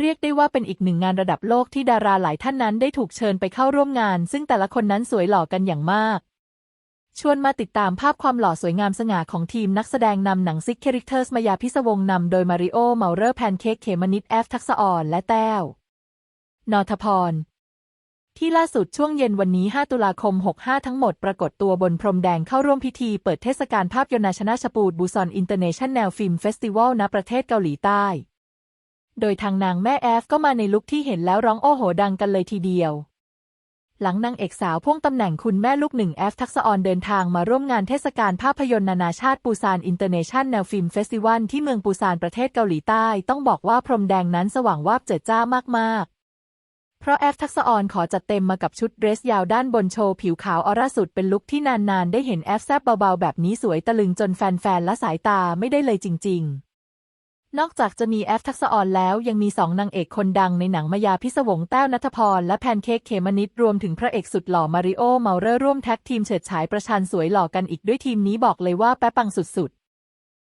เรียกได้ว่าเป็นอีกหนึ่งงานระดับโลกที่ดาราหลายท่านนั้นได้ถูกเชิญไปเข้าร่วมงาน ซึ่งแต่ละคนนั้นสวยหล่อกันอย่างมาก ชวนมาติดตามภาพความหล่อสวยงามสง่าของทีมนักแสดงนำหนังซิกเคริเตอร์สมายาพิศวงนำโดยมาริโอเมาเรอร์แพนเค้กเขมนิดแอฟทักษอ่อนและแต้วนอทพร ที่ล่าสุดช่วงเย็นวันนี้ 5 ตุลาคม 65 ทั้งหมดปรากฏตัวบนพรมแดงเข้าร่วมพิธีเปิดเทศกาลภาพยนตร์นาชนาชปูดบูซอนอินเตอร์เนชั่นแนลฟิล์มเฟสติวัลณประเทศเกาหลีใต้ โดยทางนางแม่แอฟก็มาในลุคที่เห็นแล้วร้องโอ้โหดังกันเลยทีเดียว หลังนางเอกสาวพ่วงตำแหน่งคุณแม่ลูกหนึ่งแอฟทักษออนเดินทางมาร่วมงานเทศกาลภาพยนตร์นานาชาติปูซานอินเตอร์เนชั่นแนลฟิล์มเฟสติวัลที่เมืองปูซานประเทศเกาหลีใต้ ต้องบอกว่าพรมแดงนั้นสว่างวาบเจิดจ้ามากๆเพราะแอฟทักษออนขอจัดเต็มมากับชุดเดรสยาวด้านบนโชว์ผิวขาวออร่าสุดเป็นลุคที่นานๆ ได้เห็นแอฟแซบเบาๆ แบบนี้สวยตะลึงจนแฟนๆ และสายตาไม่ได้เลยจริง ๆ นอกจากจะมีแอฟทักษออนแล้วยังมีสองนางเอกคนดังในหนังมายาพิศวงแต้วนัทพร และแพนเค้กเขมนิดรวมถึงพระเอกสุดหล่อมาริโอเมาเรอร์ร่วมแท็กทีมเฉิดฉายประชันสวยหล่อกันอีกด้วยทีมนี้บอกเลยว่าแป๊ะปังสุด